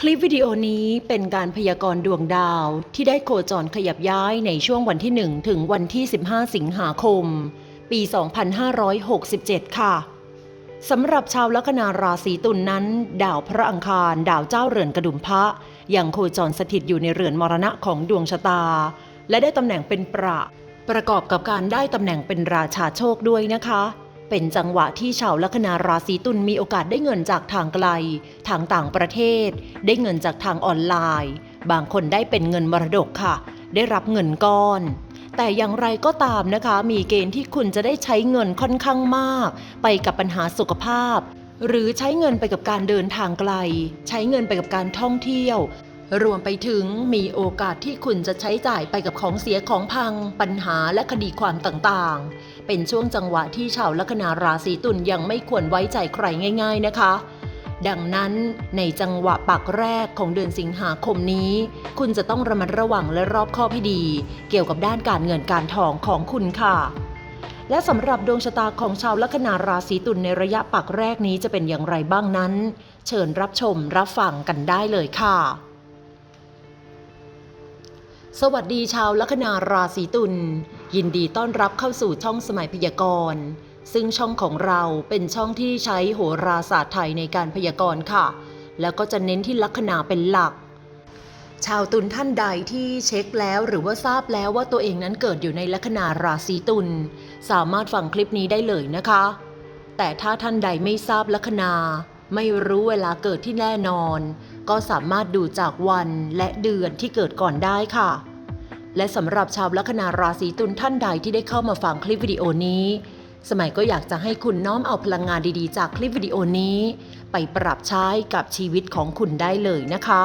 คลิปวิดีโอนี้เป็นการพยากรณ์ดวงดาวที่ได้โคจรขยับย้ายในช่วงวันที่ 1 ถึงวันที่ 15 สิงหาคม ปี 2567 ค่ะสำหรับชาวลัคนาราศีตุลนนั้น ดาวพระอังคาร ดาวเจ้าเรือนกระดุมพระยังโคจรสถิตอยู่ในเรือนมรณะของดวงชะตา และได้ตำแหน่งเป็นประ ประกอบกับการได้ตำแหน่งเป็นราชาโชคด้วยนะคะ เป็นจังหวะที่ชาวลัคนาราศีตุลมีโอกาสได้เงินจากทางไกล ทางต่างประเทศ ได้เงินจากทางออนไลน์ บางคนได้เป็นเงินมรดกค่ะ ได้รับเงินก้อน แต่อย่างไรก็ตามนะคะ มีเกณฑ์ที่คุณจะได้ใช้เงินค่อนข้างมาก ไปกับปัญหาสุขภาพ หรือใช้เงินไปกับการเดินทางไกล ใช้เงินไปกับการท่องเที่ยว รวมไปถึงมีโอกาสที่คุณจะใช้จ่ายไปกับของเสียของพัง ปัญหาและคดีความต่างๆ เป็นช่วงจังหวะที่ชาวลัคนาราศีตุลยังไม่ควรไว้ใจใครง่าย ๆนะคะ ดังนั้นในจังหวะปักแรกของเดือนสิงหาคมนี้ คุณจะต้องระมัดระวังและรอบคอบให้ดี เกี่ยวกับด้านการเงินการทองของคุณค่ะและสำหรับดวงชะตาของชาวลัคนาราศีตุลในระยะปักแรกนี้จะเป็นอย่างไรบ้างนั้น เชิญรับชมรับฟังกันได้เลยค่ะ สวัสดีชาวลัคนาราศีตุลยินดีต้อนรับเข้าสู่ช่องสมัยพยากรณ์ ซึ่งช่องของเราเป็นช่องที่ใช้โหราศาสตร์ไทยในการพยากรณ์ค่ะ แล้วก็จะเน้นที่ลัคนาเป็นหลัก ชาวตุลท่านใดที่เช็คแล้วหรือว่าทราบแล้วว่าตัวเองนั้นเกิดอยู่ในลัคนาราศีตุลสามารถฟังคลิปนี้ได้เลยนะคะ แต่ถ้าท่านใดไม่ทราบลัคนา ไม่รู้เวลาเกิดที่แน่นอน ก็สามารถดูจากวันและเดือนที่เกิดก่อนได้ค่ะ และสำหรับชาวลัคนาราศีตุลท่านใดที่ได้เข้ามาฟังคลิปวิดีโอนี้ สมัยก็อยากจะให้คุณน้อมเอาพลังงานดีๆ จากคลิปวิดีโอนี้ ไปปรับใช้กับชีวิตของคุณได้เลยนะคะ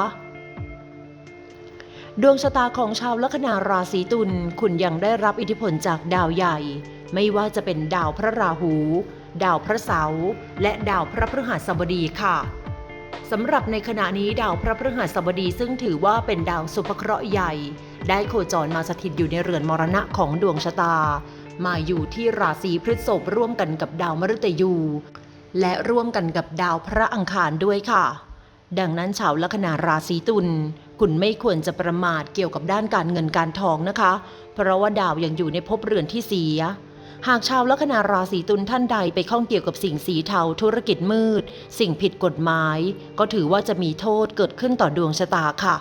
ดวงชะตาของชาวลัคนาราศีตุลคุณยังได้รับอิทธิพลจากดาวใหญ่ ไม่ว่าจะเป็นดาวพระราหู ดาวพระเสาร์และดาวพระพฤหัสบดีค่ะ สำหรับในขณะนี้ดาวพระพฤหัสบดีซึ่งถือว่าเป็นดาวสุภเคราะห์ใหญ่ ได้โคจรมาสถิตอยู่ในเรือนมรณะของดวงชะตา มาอยู่ที่ราศีพฤษภร่วมกันกับดาวมฤตยู และร่วมกันกับดาวพระอังคารด้วยค่ะ ดังนั้นชาวลัคนาราศีตุลคุณไม่ควรจะประมาทเกี่ยวกับด้านการเงินการทองนะคะ เพราะว่าดาวยังอยู่ในภพเรือนที่เสีย หากชาวลัคนาราศีตุลท่านใดไปข้องเกี่ยวกับสิ่งสีเทาธุรกิจมืด สิ่งผิดกฎหมาย ก็ถือว่าจะมีโทษเกิดขึ้นต่อดวงชะตาค่ะ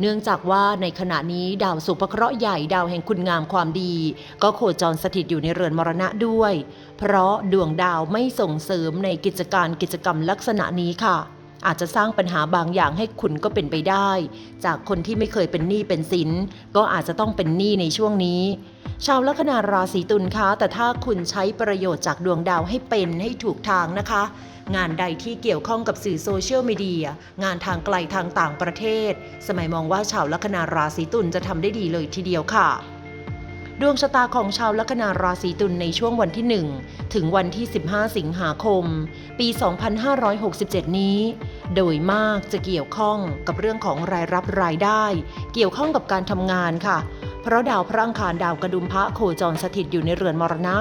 เนื่องจากว่าในขณะนี้ดาวสุภเคราะห์ใหญ่ดาวแห่งคุณงามความดี ก็โคจรสถิตอยู่ในเรือนมรณะด้วย เพราะดวงดาวไม่ส่งเสริมในกิจการกิจกรรมลักษณะนี้ค่ะ อาจจะสร้างปัญหาบางอย่างให้คุณก็เป็นไปได้ จากคนที่ไม่เคยเป็นหนี้เป็นสิน ก็อาจจะต้องเป็นหนี้ในช่วงนี้ ชาวลัคนาราศีตุลคะ แต่ถ้าคุณใช้ประโยชน์จากดวงดาวให้เป็นให้ถูกทางนะคะ งานใดที่เกี่ยวข้องกับสื่อโซเชียลมีเดีย งานทางไกลทางต่างประเทศ สมัยมองว่าชาวลัคนาราศีตุลจะทำได้ดีเลยทีเดียวค่ะ ดวงชะตาของชาวลัคนาราศีตุลในช่วงวันที่ 1 ถึงวันที่ 15 สิงหาคม ปี 2567 นี้ โดยมากจะเกี่ยวข้องกับเรื่องของรายรับรายได้ เกี่ยวข้องกับการทำงานค่ะ เพราะดาวพระอังคารดาวกระดุมพระโคจรสถิตอยู่ในเรือนมรณะ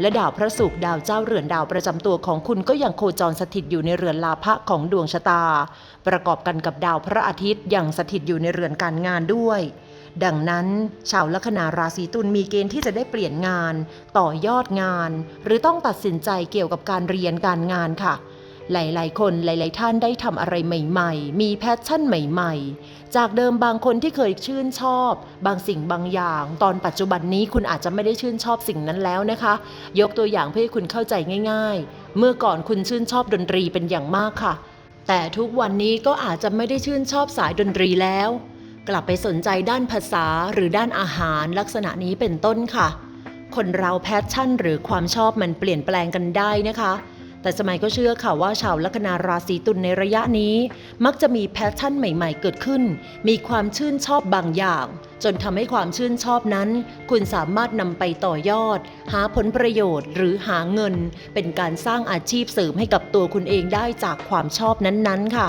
และดาวพระศุกร์ดาวเจ้าเรือนดาวประจำตัวของคุณก็ยังโคจรสถิตอยู่ในเรือนลาภะของดวงชะตา ประกอบกันกับดาวพระอาทิตย์ยังสถิตอยู่ในเรือนการงานด้วย ดังนั้น ชาวลัคนาราศีตุลมีเกณฑ์ที่จะได้เปลี่ยนงาน ต่อยอดงาน หรือต้องตัดสินใจเกี่ยวกับการเรียนการงานค่ะ หลาย ๆ คนหลาย ๆ ท่านได้ทำอะไรใหม่ ๆ มีแพชชั่นใหม่ ๆ จากเดิมบางคนที่เคยชื่นชอบ บางสิ่งบางอย่าง ตอนปัจจุบันนี้คุณอาจจะไม่ได้ชื่นชอบสิ่งนั้นแล้วนะคะ ยกตัวอย่างเพื่อให้คุณเข้าใจง่าย ๆ เมื่อก่อนคุณชื่นชอบดนตรีเป็นอย่างมากค่ะแต่ทุกวันนี้ก็อาจจะไม่ได้ชื่นชอบสายดนตรีแล้ว กลับไปสนใจด้านภาษาหรือด้านอาหารลักษณะนี้เป็นต้นค่ะ คนเราแพชชั่น หรือความชอบมันเปลี่ยนแปลงกันได้นะคะ แต่สมัยก็เชื่อค่ะว่าชาวลัคนาราศีตุลในระยะนี้ มักจะมีแพชชั่นใหม่ ๆ เกิดขึ้น มีความชื่นชอบบางอย่าง จนทำให้ความชื่นชอบนั้น คุณสามารถนำไปต่อยอด หาผลประโยชน์ หรือหาเงิน เป็นการสร้างอาชีพเสริมให้กับตัวคุณเองได้จากความชอบนั้นๆค่ะ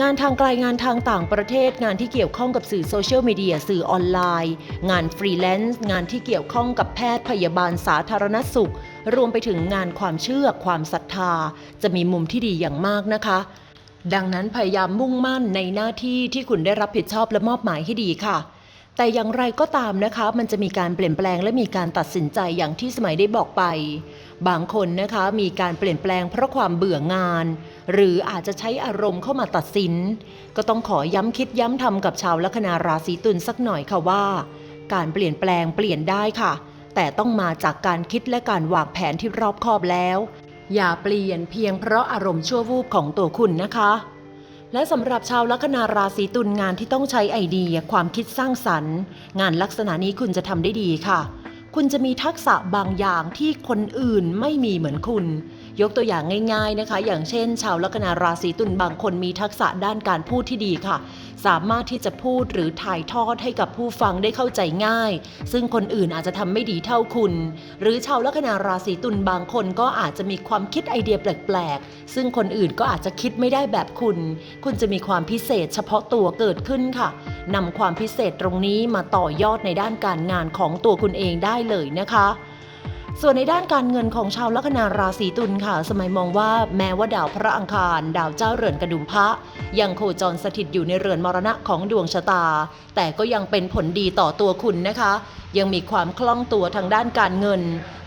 งานทางไกลงานทางต่างประเทศ งานที่เกี่ยวข้องกับสื่อโซเชียลมีเดียสื่อออนไลน์ งานฟรีแลนซ์งานที่เกี่ยวข้องกับแพทย์พยาบาลสาธารณสุข รวมไปถึงงานความเชื่อความศรัทธา จะมีมุมที่ดีอย่างมากนะคะ ดังนั้นพยายามมุ่งมั่นในหน้าที่ที่คุณได้รับผิดชอบและมอบหมายให้ดีค่ะแต่อย่างไรก็ตามนะคะ มันจะมีการเปลี่ยนแปลงและมีการตัดสินใจอย่างที่สมัยได้บอกไป บางคนนะคะมีการเปลี่ยนแปลงเพราะความเบื่องาน หรืออาจจะใช้อารมณ์เข้ามาตัดสิน ก็ต้องขอย้ำคิดย้ำทำกับชาวลัคนาราศีตุลสักหน่อยค่ะว่า การเปลี่ยนแปลงเปลี่ยนได้ค่ะ แต่ต้องมาจากการคิดและการวางแผนที่รอบคอบแล้ว อย่าเปลี่ยนเพียงเพราะอารมณ์ชั่ววูบของตัวคุณนะคะและสำหรับชาวลัคนาราศีตุลงานที่ต้องใช้ไอเดีย ความคิดสร้างสรรค์ งานลักษณะนี้คุณจะทำได้ดีค่ะ คุณจะมีทักษะบางอย่างที่คนอื่นไม่มีเหมือนคุณ ยกตัวอย่างง่ายๆนะคะ อย่างเช่น ชาวลัคนาราศีตุลบางคนมีทักษะด้านการพูดที่ดีค่ะ สามารถที่จะพูดหรือถ่ายทอดให้กับผู้ฟังได้เข้าใจง่าย ซึ่งคนอื่นอาจจะทำไม่ดีเท่าคุณ หรือชาวลัคนาราศีตุลบางคนก็อาจจะมีความคิดไอเดียแปลกๆ ซึ่งคนอื่นก็อาจจะคิดไม่ได้แบบคุณ คุณจะมีความพิเศษเฉพาะตัวเกิดขึ้นค่ะ นำความพิเศษตรงนี้มาต่อยอดในด้านการงานของตัวคุณเองได้เลยนะคะ ส่วนในด้านการเงินของชาวลัคนาราศีตุลค่ะ สมัยมองว่าแม้ว่าดาวพระอังคาร ดาวเจ้าเรือนกระดุมพระยังโคจรสถิตอยู่ในเรือนมรณะของดวงชะตา แต่ก็ยังเป็นผลดีต่อตัวคุณนะคะ ยังมีความคล่องตัวทางด้านการเงิน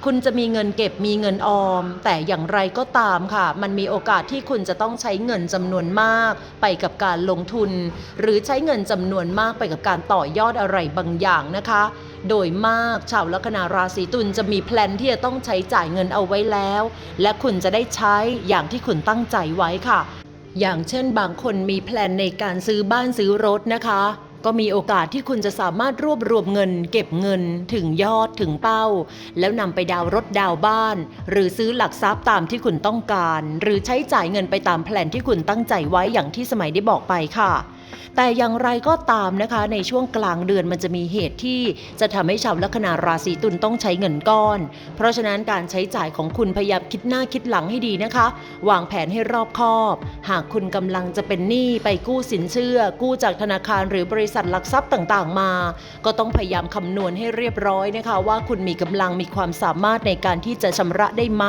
คุณจะมีเงินเก็บมีเงินออม แต่อย่างไรก็ตามค่ะ มันมีโอกาสที่คุณจะต้องใช้เงินจำนวนมาก ไปกับการลงทุน หรือใช้เงินจำนวนมากไปกับการต่อยอดอะไรบางอย่างนะคะ โดยมากชาวลัคนาราศีตุลจะมีแพลนที่จะต้องใช้จ่ายเงินเอาไว้แล้ว และคุณจะได้ใช้อย่างที่คุณตั้งใจไว้ค่ะ อย่างเช่นบางคนมีแพลนในการซื้อบ้านซื้อรถนะคะ ก็มีโอกาสที่คุณจะสามารถรวบรวมเงิน เก็บเงิน ถึงยอดถึงเป้า แล้วนำไปดาวรถดาวบ้าน หรือซื้อหลักทรัพย์ตามที่คุณต้องการ หรือใช้จ่ายเงินไปตามแพลนที่คุณตั้งใจไว้อย่างที่สมัยได้บอกไปค่ะ แต่อย่างไรก็ตามนะคะ ในช่วงกลางเดือนมันจะมีเหตุที่จะทำให้ชาวลัคนาราศีตุลต้องใช้เงินก้อน เพราะฉะนั้นการใช้จ่ายของคุณพยายามคิดหน้าคิดหลังให้ดีนะคะ วางแผนให้รอบคอบ หากคุณกำลังจะเป็นหนี้ไปกู้สินเชื่อ กู้จากธนาคารหรือบริษัทหลักทรัพย์ต่างๆ มา ก็ต้องพยายามคำนวณให้เรียบร้อยนะคะ ว่าคุณมีกำลังมีความสามารถในการที่จะชำระได้ไหม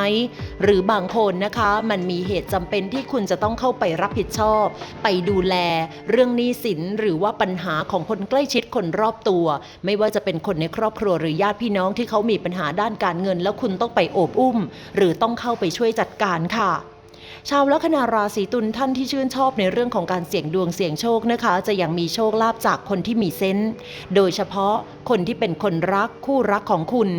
หรือบางคนนะคะ มันมีเหตุจำเป็นที่คุณจะต้องเข้าไปรับผิดชอบ ไปดูแลเรื่องหนี้สินหรือว่าปัญหาของคนใกล้ชิดคนรอบตัว ไม่ว่าจะเป็นคนในครอบครัวหรือญาติพี่น้องที่เขามีปัญหาด้านการเงิน แล้วคุณต้องไปโอบอุ้ม หรือต้องเข้าไปช่วยจัดการค่ะชาวลัคนาราศีตุลท่านที่ชื่นชอบในเรื่องของการเสี่ยงดวงเสี่ยงโชคนะคะ จะยังมีโชคลาภจากคนที่มีเซนส์โดยเฉพาะคนที่เป็นคนรักคู่รักของคุณ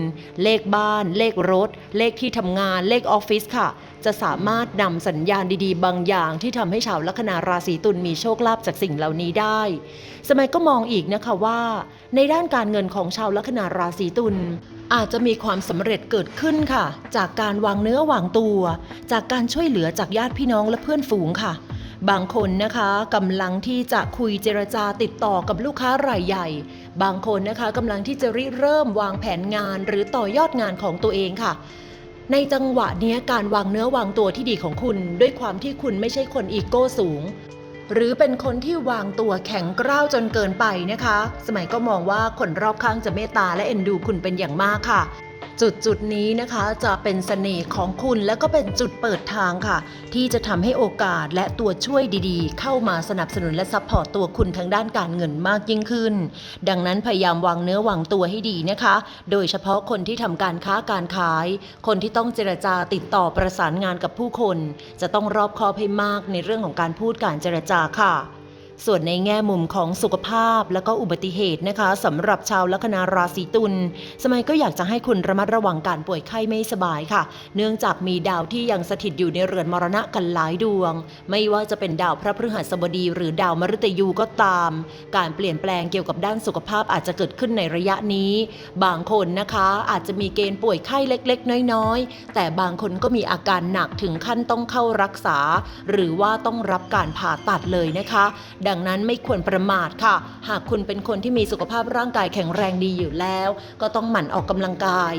เลขบ้าน เลขรถ เลขที่ทำงานเลขออฟฟิศค่ะ จะสามารถนำสัญญาณดีๆ บางอย่างที่ทำให้ชาวลัคนาราศีตุลมีโชคลาภจากสิ่งเหล่านี้ได้ สมัยก็มองอีกนะคะว่า ในด้านการเงินของชาวลัคนาราศีตุลอาจจะมีความสำเร็จเกิดขึ้นค่ะ จากการวางเนื้อวางตัว จากการช่วยเหลือจากญาติพี่น้องและเพื่อนฝูงค่ะบางคนนะคะกำลังที่จะคุยเจรจาติดต่อกับลูกค้ารายใหญ่ บางคนนะคะกำลังที่จะริเริ่มวางแผนงานหรือต่อยอดงานของตัวเองค่ะ ในจังหวะนี้การวางเนื้อวางตัวที่ดีของคุณด้วยความที่คุณไม่ใช่คนอีโก้สูง หรือเป็นคนที่วางตัวแข็งกร้าวจนเกินไปนะคะ สมัยก็มองว่าคนรอบข้างจะเมตตาและเอ็นดูคุณเป็นอย่างมากค่ะ จุดจุดนี้นะคะจะเป็นเสน่ห์ของคุณและก็เป็นจุดเปิดทางค่ะ ที่จะทำให้โอกาสและตัวช่วยดีๆ เข้ามาสนับสนุนและซัพพอร์ตตัวคุณทางด้านการเงินมากยิ่งขึ้น ดังนั้นพยายามวางเนื้อวางตัวให้ดีนะคะ โดยเฉพาะคนที่ทำการค้าการขาย คนที่ต้องเจรจาติดต่อประสานงานกับผู้คน จะต้องรอบคอบให้มากในเรื่องของการพูดการเจรจาค่ะ ส่วนในแง่มุมของสุขภาพและก็อุบัติเหตุนะคะสำหรับชาวลัคนาราศีตุลสมัยก็อยากจะให้คุณระมัดระวังการป่วยไข้ไม่สบายค่ะ เนื่องจากมีดาวที่ยังสถิตอยู่ในเรือนมรณะกันหลายดวง ไม่ว่าจะเป็นดาวพระพฤหัสบดี หรือดาวมฤตยูก็ตาม การเปลี่ยนแปลงเกี่ยวกับด้านสุขภาพอาจจะเกิดขึ้นในระยะนี้ บางคนนะคะอาจจะมีเกณฑ์ป่วยไข้เล็ก ๆ น้อยๆ แต่บางคนก็มีอาการหนักถึงขั้นต้องเข้ารักษา หรือว่าต้องรับการผ่าตัดเลยนะคะดังนั้นไม่ควรประมาทค่ะ หากคุณเป็นคนที่มีสุขภาพร่างกายแข็งแรงดีอยู่แล้ว ก็ต้องหมั่นออกกำลังกาย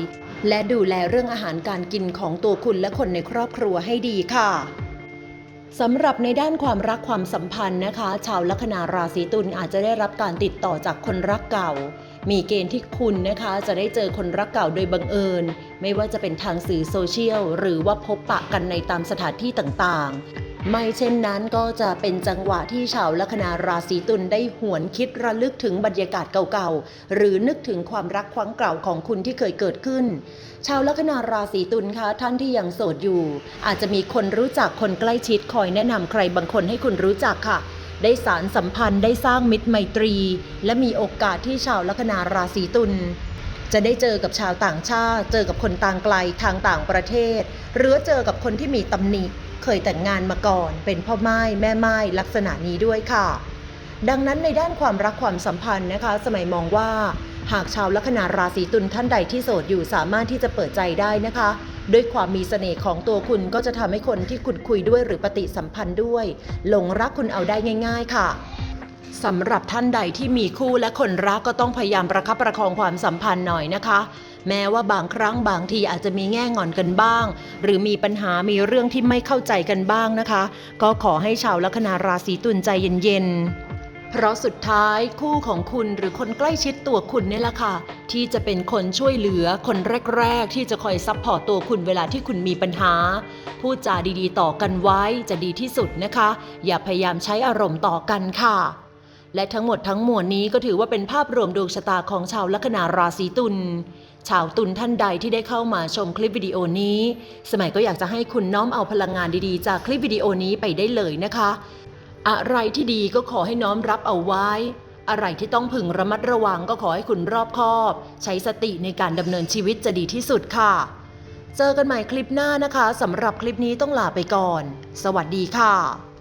และดูแลเรื่องอาหารการกินของตัวคุณและคนในครอบครัวให้ดีค่ะสำหรับในด้านความรักความสัมพันธ์นะคะ ชาวลัคนาราศีตุลอาจจะได้รับการติดต่อจากคนรักเก่า มีเกณฑ์ที่คุณนะคะ จะได้เจอคนรักเก่าโดยบังเอิญ ไม่ว่าจะเป็นทางสื่อโซเชียล หรือว่าพบปะกันในตามสถานที่ต่างๆ ไม่เช่นนั้นก็จะเป็นจังหวะที่ชาวลัคนาราศีตุลได้หวนคิดระลึกถึงบรรยากาศเก่าๆ หรือนึกถึงความรักครั้งเก่าของคุณที่เคยเกิดขึ้น ชาวลัคนาราศีตุลคะท่านที่ยังโสดอยู่ อาจจะมีคนรู้จักคนใกล้ชิดคอยแนะนำใครบางคนให้คุณรู้จักค่ะ ได้สารสัมพันธ์ได้สร้างมิตรไมตรี และมีโอกาสที่ชาวลัคนาราศีตุลจะได้เจอกับชาวต่างชาติ เจอกับคนต่างไกลทางต่างประเทศ หรือเจอกับคนที่มีตำหนิ เคยแต่งงานมาก่อน เป็นพ่อไม้แม่ไม้ลักษณะนี้ด้วยค่ะ ดังนั้นในด้านความรักความสัมพันธ์นะคะ สมัยมองว่า หากชาวลัคนาราศีตุลท่านใดที่โสดอยู่สามารถที่จะเปิดใจได้นะคะ ด้วยความมีเสน่ห์ของตัวคุณก็จะทำให้คนที่คุณคุยด้วยหรือปฏิสัมพันธ์ด้วยหลงรักคุณเอาได้ง่าย ๆ ค่ะสำหรับท่านใดที่มีคู่และคนรักก็ต้องพยายามประคับประคองความสัมพันธ์หน่อยนะคะ แม้ว่าบางครั้งบางทีอาจจะมีแง่งอนกันบ้าง หรือมีปัญหามีเรื่องที่ไม่เข้าใจกันบ้างนะคะ ก็ขอให้ชาวลัคนาราศีตุลใจเย็นๆ เพราะสุดท้ายคู่ของคุณหรือคนใกล้ชิดตัวคุณเนี่ยแหละค่ะ ที่จะเป็นคนช่วยเหลือคนแรก ๆ ที่จะคอยซัพพอร์ตตัวคุณเวลาที่คุณมีปัญหา พูดจาดีๆ ต่อกันไว้จะดีที่สุดนะคะ อย่าพยายามใช้อารมณ์ต่อกันค่ะ และทั้งหมดทั้งมวลนี้ก็ถือว่าเป็นภาพรวมดวงชะตาของชาวลัคนาราศีตุล ชาวตุลท่านใดที่ได้เข้ามาชมคลิปวิดีโอนี้ สมัยก็อยากจะให้คุณน้อมเอาพลังงานดีๆ จากคลิปวิดีโอนี้ไปได้เลยนะคะ อะไรที่ดีก็ขอให้น้อมรับเอาไว้ อะไรที่ต้องพึงระมัดระวังก็ขอให้คุณรอบคอบ ใช้สติในการดำเนินชีวิตจะดีที่สุดค่ะ เจอกันใหม่คลิปหน้านะคะสำหรับคลิปนี้ต้องลาไปก่อน สวัสดีค่ะ